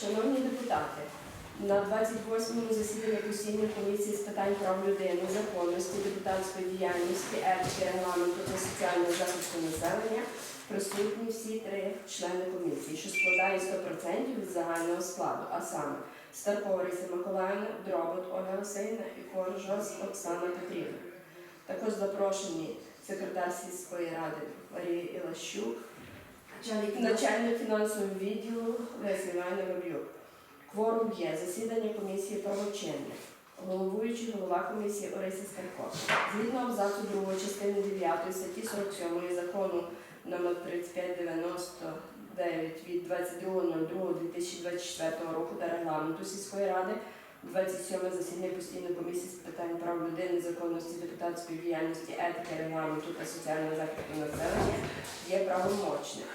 Шановні депутати, на 28-му засіданні постійної комісії з питань прав людини, законності, депутатської діяльності, етики, регламенту та соціального захисту населення присутні всі три члени комісії, що складає 100% від загального складу, а саме Старкова Миколаївна, Дробот Ольга Васильівна і Коржос Оксана Петрівна. Також запрошені секретар сільської ради Марія Ілащук, начальник фінансового відділу Леся Івановна Вороб'юк. Кворум є. Засідання комісії правочинне. Головуючий голова комісії Орися Скарко. Згідно абзацу 2 частини 9 статті 47 закону номер 3599 від 22.02.2024 року та регламенту сільської ради 27 засідання постійної комісії з питань прав людини, законності, депутатської діяльності, етики, регламенту та соціального захисту населення є правомочним.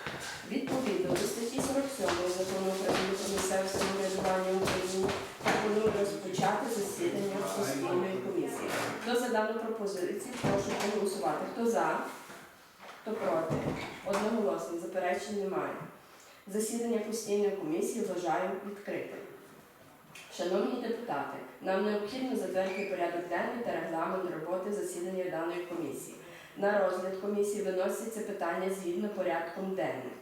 Відповідно до статті 47 закону України про місцеве самоврядування в Україні пропоную розпочати засідання постійної комісії. Хто за дану пропозицію, прошу проголосувати. Хто за, хто проти? Одноголосно, заперечень немає. Засідання постійної комісії вважаю відкритим. Шановні депутати, нам необхідно затвердити порядок денний та регламент роботи засідання даної комісії. На розгляд комісії виносяться питання згідно порядком денним.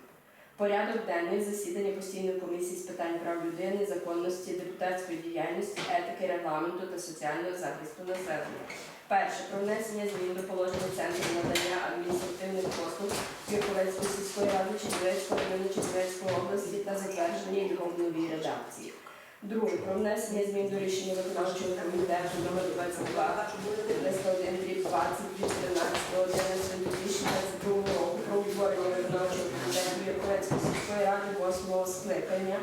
Порядок денний засідання постійної комісії з питань прав людини, законності, депутатської діяльності, етики, регламенту та соціального захисту населення. Перше про внесення змін до положення центру надання адміністративних послуг Кірковецької сільської ради Чернівецького району Чернівецької області та затвердження його в новій редакції. Друге про внесення змін до рішення виконавчого комітету номер 22 1 20 від 13.11.2022 року про утворення виконавчого комітету Яковецької сільської ради 8 скликання,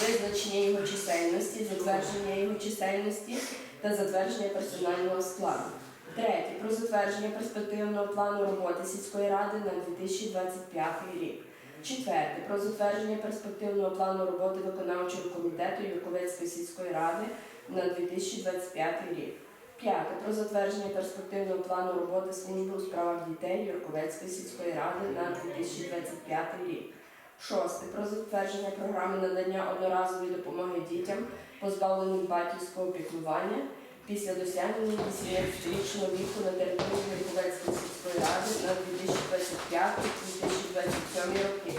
визначення його чисельності, затвердження його чисельності та затвердження персонального складу. Третє. Про затвердження перспективного плану роботи сільської ради на 2025 рік. Четверте. Про затвердження перспективного плану роботи виконавчого комітету Юрковецької сільської ради на 2025 рік. П'яте. Про затвердження перспективного плану роботи служби у справах дітей Юрковецької сільської ради на 2025 рік. Шосте. Про затвердження програми надання одноразової допомоги дітям, позбавленим батьківського піклування після досягнення 18-річного віку на території Юрковецької сільської ради на 2025-2027 роки.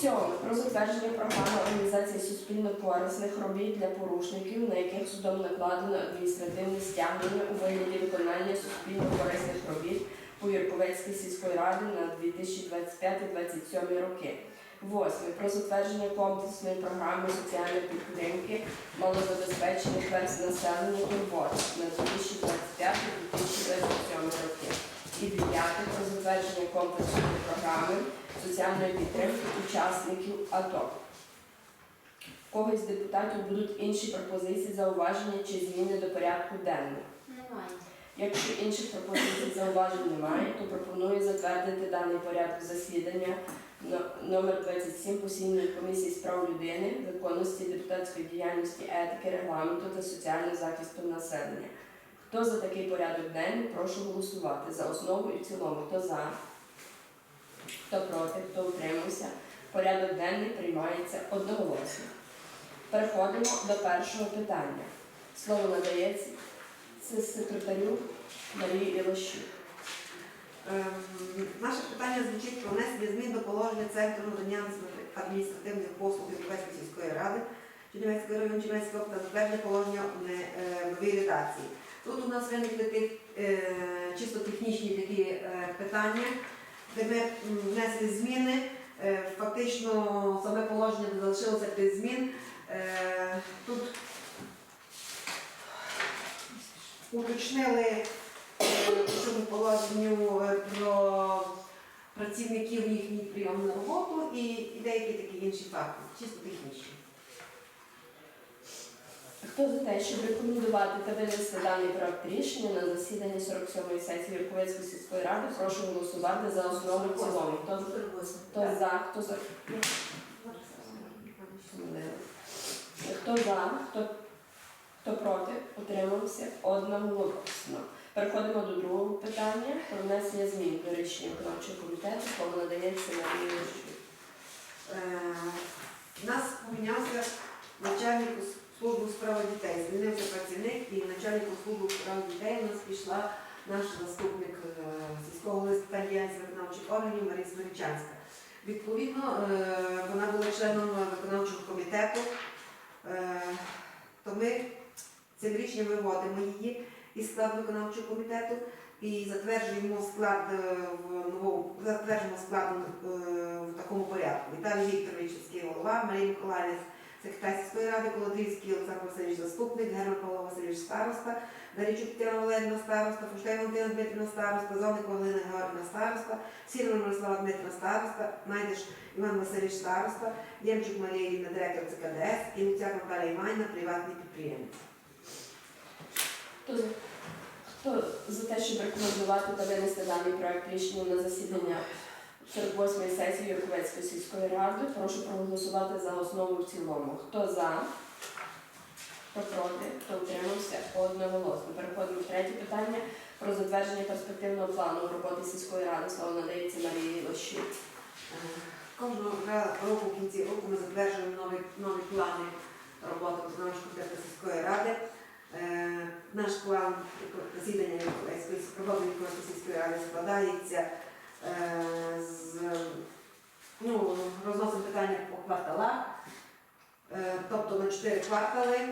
Сьоме. Про затвердження програми організації суспільно-корисних робіт для порушників, на яких судом накладено адміністративне стягнення у вигляді виконання суспільно-корисних робіт по Юрковецькій сільської ради на 2025-2027 роки. Восьме. Про затвердження комплексної програми соціальної підтримки малозабезпечених верст населення турбот на 2025-2027 роки. І дев'яте. Про затвердження комплексної програми соціальної підтримки учасників АТО. Когось з депутатів будуть інші пропозиції, зауваження чи зміни до порядку денного. Немає. Якщо інших пропозицій зауважень немає, то пропоную затвердити даний порядок засідання но- номер 27 постійної комісії з прав людини, законності, депутатської діяльності, етики, регламенту та соціального захисту населення. Хто за такий порядок денний, прошу голосувати за основу і в цілому. Хто за? Хто проти, хто утримався? Порядок денний приймається одноголосно. Переходимо до першого питання. Слово надається секретарю Марії Ілощук. Ем, Наше питання звучить про внесення змін до положення Центру надання адміністративних послуг Європейської сільської ради Чернівецького району Чернівецького та затвердження положення в е, новій редакції. Тут у нас виникли тих, е, чисто технічні такі е, питання, де ми внесли зміни. Е, Фактично саме положення не залишилося без змін. Е, Тут уточнили е, цьому положенню е, про працівників їхній прийом на роботу і, і деякі такі інші факти, чисто технічні. Хто за те, щоб рекомендувати та винести даний проект рішення на засідання 47-ї сесії Верховецької сільської ради, прошу голосувати за основу в цілому. Хто, хто за, хто за? Хто за, хто, хто проти, утримався? Одноголосно. Переходимо до другого питання. Про внесення змін до рішення виконавчого комітету, кому надається Ілощук. Е, службу справ дітей у нас пішла наш заступник е, сільського голови з виконавчих органів Марія Смиричанська. Відповідно, е, вона була членом виконавчого комітету, е, то ми цим рішенням виводимо її із складу виконавчого комітету і затверджуємо склад в новому затверджуємо склад в такому порядку. Віталій Вікторович, голова, Марія Миколаївна, секретар сільської ради, Колодрівський Олександр Васильович заступник, Герман Павло Васильович староста, Дарічук Тетяна Валерівна староста, Фуштей Валентина Дмитрівна староста, Зонник Галина Георгівна староста, Сірна Мирослава Дмитрівна староста, Найдеш Іван Васильович староста, Ємчук Марія Ірина, директор ЦКДС і Луцяк Наталія Іванівна, приватний підприємець. Хто за те, щоб рекомендувати та винести даний проект рішення на засідання 48-ї сесії Юрковецької сільської ради, прошу проголосувати за основу в цілому. Хто за? Хто проти? Хто утримався? Одноголосно. Переходимо до третє питання про затвердження перспективного плану роботи сільської ради. Слово надається Марії Лощук. Кожного року в кінці року ми затверджуємо нові, нові плани роботи виконавчого сільської ради. Е, Наш план засідання Європейської сільської ради складається з ну, розносимо питання по кварталах, е, тобто на 4 квартали.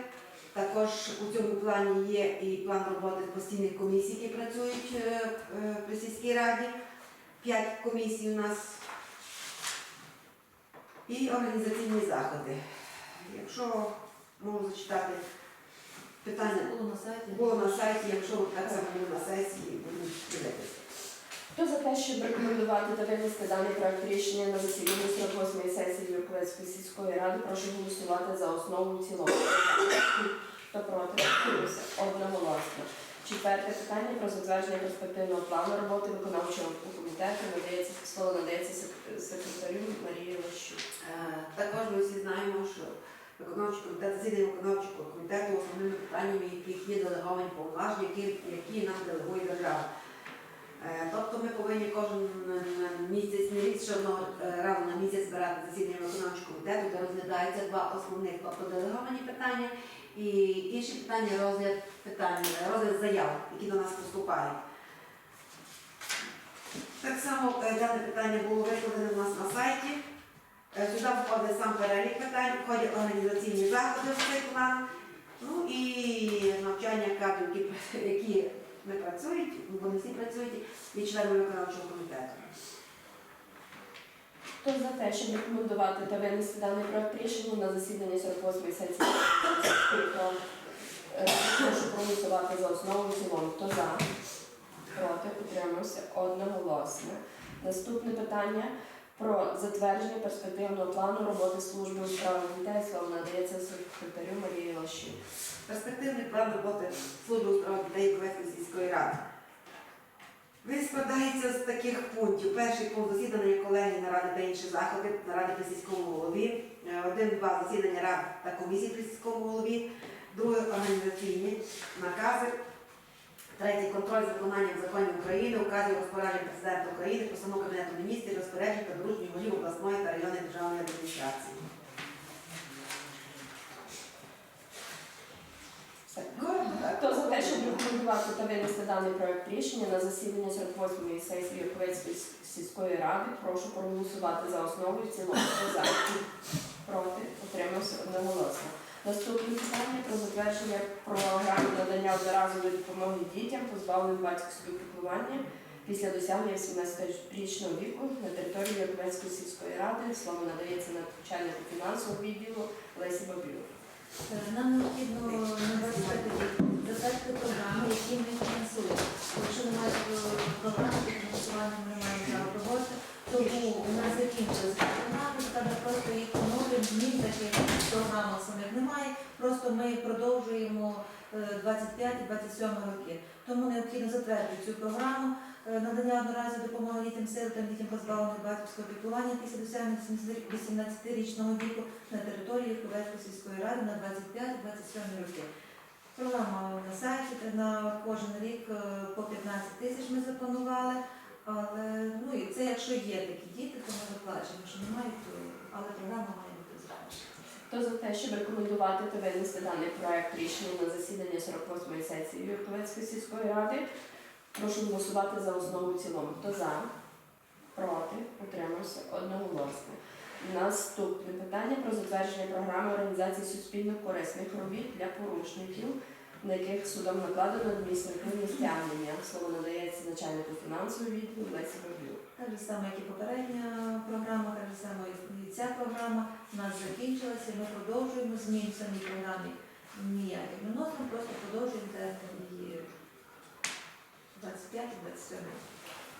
Також у цьому плані є і план роботи постійних комісій, які працюють е, е, при сільській раді. П'ять комісій у нас і організаційні заходи. Якщо можу зачитати питання, було на сайті. було на сайті, якщо так само на сесії, будуть дивитися. Хто за те, щоб рекомендувати та винести даний проект рішення на засіданні 48-ї сесії Юрковецької сільської ради, прошу голосувати за основу цілому. Хто проти? Одноголосно. Четверте питання про затвердження перспективного плану роботи виконавчого комітету надається слово надається секретарю Марії Лощук. Е, Також ми всі знаємо, що виконавчий комітет, засідання виконавчого комітету основними питаннями, яких є делеговані повноваження, які, які нам делегує держава. Е, Тобто ми повинні кожен місяць, не рік, одного е, разу на місяць збирати засідання виконавчого комітету, де розглядаються два основних, тобто делеговані питання і інші питання розгляд питань, розгляд заяв, які до нас поступають. Так само е, дане питання було викладене у нас на сайті. Сюди входить сам перелік питань, входять організаційні заходи в цей план, ну і навчання кадрів, які, працюють, бо не всі працюють, і членами виконавчого комітету. Хто за те, щоб рекомендувати та винести даний проект рішення на засідання 48-ї сесії е, прошу проголосувати за основу в цілому. Хто за? Проти? Утримався? Одноголосно. Наступне питання про затвердження перспективного плану роботи служби у справах дітей. Слово надається секретарю Марії Лощук. Перспективний план роботи служби у справах дітей Ковецької сільської ради. Він складається з таких пунктів. Перший пункт засідання колегії наради та інші заходи, наради при сільському голові, Е, один-два засідання рад та комісій при сільському голові, друге організаційні накази, третій контроль за виконанням законів України, указів розпоряджень президента України, постанов Кабінету міністрів, розпоряджень та доручень голів обласної та районної державної адміністрації. Хто за те, щоб рекомендувати та винести даний проект рішення на засідання 48-ї сесії Юрковецької сільської ради, прошу проголосувати за основу і в цілому. Хто за? Проти? Утримався одноголосно. Наступне питання про затвердження програми надання одноразової допомоги дітям, позбавленим батьківського піклування після досягнення 18-річного віку на території Яковецької сільської ради. Слово надається начальнику фінансового відділу Лесі Бабюк. Е, Нам необхідно на 25 рік затвердити програми, які ми фінансуємо. Якщо немає е, програми, то фінансування ми не маємо права проводити. Тому у нас закінчилися програми, треба просто їх поновлюємо, змін таких програм самих немає. Просто ми продовжуємо е, 25 і 27 роки. Тому необхідно цю програму е, надання одноразової допомоги дітям сиротам, дітям позбавлених батьківського піклування після досягнення 18-річного віку на території Ковецької сільської ради на 25-27 роки. Програма на сайті на кожен рік е, по 15 тисяч ми запланували, але ну і це якщо є такі діти, то ми заплачемо, якщо немає, то але програма має бути завершена. Хто за те, щоб рекомендувати та винести даний проект рішення на засідання 48-ї сесії Юрковецької сільської ради? Прошу голосувати за основу цілому. Хто за? Проти? Утримався? Одноголосно. Наступне питання про затвердження програми організації суспільно корисних робіт для порушників, на яких судом накладено адміністративні стягнення. Слово надається начальнику фінансового відділу Лесі Баблюк. Так же саме, як і попередня програма, так же саме і ця програма у нас закінчилася. Ми продовжуємо змін в самій програмі ніяких не просто продовжуємо термін її 25-27.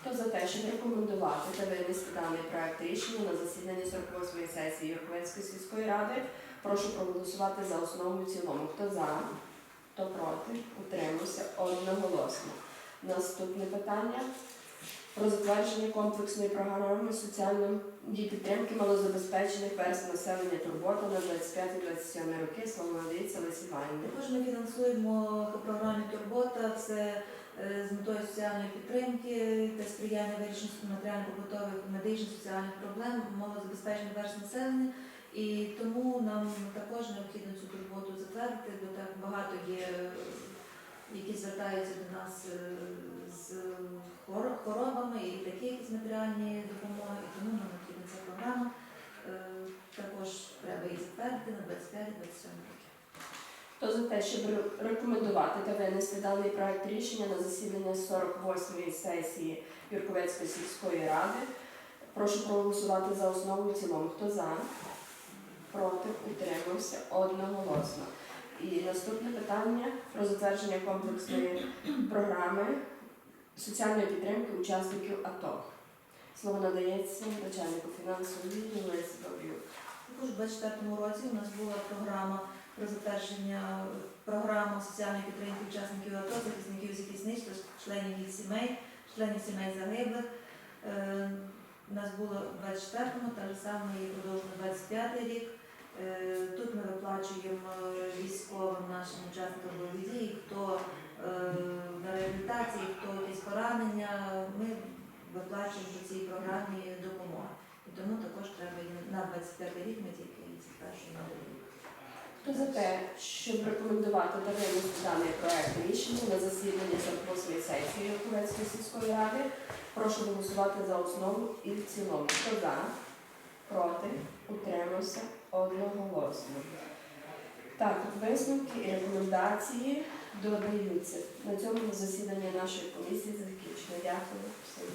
Хто за те, щоб рекомендувати та винести даний проект рішення на засідання 48-ї сесії Юрковецької сільської ради, прошу проголосувати за основу і в цілому. Хто за, хто проти, утримався одноголосно. Наступне питання про затвердження комплексної програми соціальної підтримки малозабезпечених верств населення турбота на 25-27 роки. Слово надається Лесі Іванівні. Також ми фінансуємо по програмі Турбота. Це з метою соціальної підтримки та сприяння вирішенню матеріально-побутових медичних соціальних проблем малозабезпечених верст населення. І тому нам також необхідно цю турботу затвердити, бо так багато є, е, які звертаються до нас е, з хворобами і такі якісь матеріальні допомоги. І тому нам необхідна ця програма. Е, Також треба її затвердити на 25-27 роки. Хто за те, щоб рекомендувати та винести даний проект рішення на засідання 48-ї сесії Юрковецької сільської ради, прошу проголосувати за основу і цілому. Хто за? Проти? Утримався одноголосно. І наступне питання про затвердження комплексної програми соціальної підтримки учасників АТО. Слово надається начальнику Баб'юк. Також у 2024 році у нас була програма про затвердження програми соціальної підтримки учасників АТО, захисників захисниць, членів їх сімей, членів сімей загиблих. Е, У нас було у 24-му, так же саме і продовжено 25-й рік. Е, Тут ми виплачуємо е, військовим нашим учасникам бойових хто на реабілітації, хто якісь поранення. Ми виплачуємо по цій програмі допомогу. І тому також треба на 25 рік ми тільки затверджуємо на. Хто за те, щоб рекомендувати винести даний проект рішення на засідання 48-ї сесії Верховецької сільської ради, прошу голосувати за основу і в цілому. Хто за? Проти? Утримався? Одноголосно. Так, висновки і рекомендації додаються. На цьому засідання нашої комісії закінчено. Дякую. всім.